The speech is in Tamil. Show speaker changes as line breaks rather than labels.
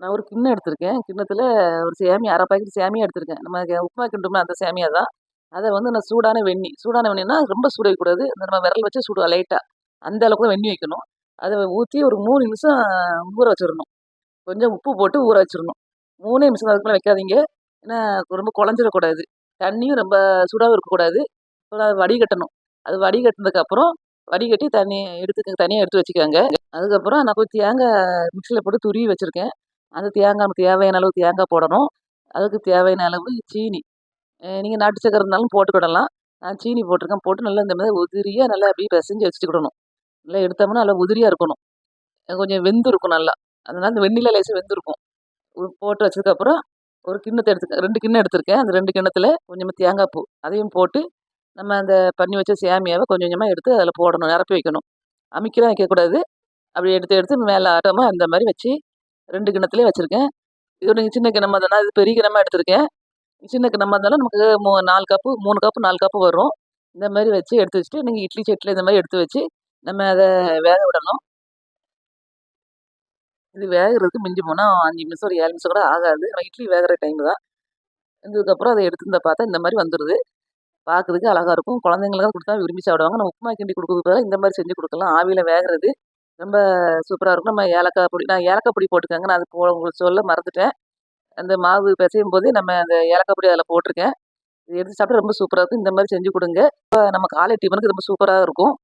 நான் ஒரு கிண்ணம் எடுத்திருக்கேன். கிண்ணத்தில் ஒரு சேமியா அரை பாக்கெட் சேமியா எடுத்திருக்கேன். நம்ம உப்புமா கிண்டும்னா அந்த சேமியா தான். அதை வந்து நான் சூடான வெண்ணி சூடான வெண்ணினா ரொம்ப சூட வைக்கக்கூடாது இந்த நம்ம விரல் வச்சு சுடு லைட்டாக அந்த அளவுக்கு வெண்ணி வைக்கணும். அதை ஊற்றி ஒரு மூணு நிமிஷம் ஊற வச்சிடணும் கொஞ்சம் உப்பு போட்டு ஊற வச்சிடணும் மூணே நிமிஷம் அதுக்கு மேலே வைக்காதீங்க. ஏன்னா ரொம்ப குழஞ்சிடக்கூடாது. தண்ணியும் ரொம்ப சூடாகவும் இருக்கக்கூடாது. அப்புறம் அதை வடிகட்டணும். அது வடிகட்டினதுக்கப்புறம் வடிகட்டி தண்ணி எடுத்து தனியாக எடுத்து வச்சுக்கோங்க. அதுக்கப்புறம் நான் கொஞ்சம் தேங்காய் மிக்சியில் போட்டு துருவி வச்சுருக்கேன். அந்த தேங்காய் தேவையான அளவு தேங்காய் போடணும். அதுக்கு தேவையான அளவு சீனி. நீங்கள் நாட்டு சக்கரை இருந்தாலும் போட்டுக்கிடலாம் நான் சீனி போட்டிருக்கேன். போட்டு நல்லா இந்த மாதிரி உதிரியாக நல்லா அப்படியே பிசைஞ்சு வச்சுக்கிடணும் நல்லா எடுத்தோம்னா நல்லா உதிரியாக இருக்கணும். கொஞ்சம் கொஞ்சம் வெந்திருக்கும் நல்லா. அதனால் இந்த வெண்ணில லேசாக வெந்திருக்கும் போட்டு வச்சதுக்கப்புறம் ஒரு கிண்ணத்தை எடுத்து ரெண்டு கிண்ணம் எடுத்திருக்கேன். அந்த ரெண்டு கிண்ணத்தில் கொஞ்சமாக தேங்காய் பூ. அதையும் போட்டு நம்ம அந்த பண்ணி வச்ச சேமியாவை கொஞ்சம் கொஞ்சமாக எடுத்து அதில் போடணும். நிரப்பி வைக்கணும். அமைக்கலாம் வைக்கக்கூடாது. அப்படி எடுத்து எடுத்து மேலே ஆட்டமாக அந்த மாதிரி வச்சு ரெண்டு கிணத்துலேயே வச்சுருக்கேன். இது நீங்கள் சின்ன கிணமா தானே இது பெரிய கிணமா எடுத்திருக்கேன். சின்ன கிண்ணமாக இருந்தாலும் நமக்கு மூ நாலு கப்பு மூணு கப்பு நாலு கப்பு வரும். இந்த மாதிரி வச்சு எடுத்து வச்சுட்டு நீங்கள் இட்லி சட்டியில் இந்த மாதிரி எடுத்து வச்சு நம்ம அதை வேக விடணும். இது வேகிறதுக்கு மிஞ்சி போனால் அஞ்சு நிமிஷம் ஒரு ஏழு நிமிஷம் கூட ஆகாது. நம்ம இட்லி வேகிற டைம் தான். இதுக்கப்புறம் அதை எடுத்து இந்த பார்த்தா இந்த மாதிரி வந்துடுது பார்க்குறதுக்கு அழகாக இருக்கும். குழந்தைங்களுக்கு கொடுத்தா விரும்பி சாப்பிடுவாங்க. நம்ம உப்புமா கிண்டி கொடுக்குறதுக்கு இந்த மாதிரி செஞ்சு கொடுக்கலாம். ஆவியில் வேகிறது ரொம்ப சூப்பராக இருக்கும். நம்ம ஏலக்காய் பொடி நான் ஏலக்காய் பொடி போட்டுக்கோங்க. நான் அது போ உங்களுக்கு சொல்ல மறந்துட்டேன். அந்த மாவு பிசையும் போது நம்ம அந்த ஏலக்காய் பொடி அதில் போட்டிருக்கேன். இது எடுத்து சாப்பிட்டா ரொம்ப சூப்பராக இருக்கும். இந்த மாதிரி செஞ்சு கொடுங்க. இப்போ நம்ம காலை டிஃபனுக்கு ரொம்ப சூப்பராக இருக்கும்.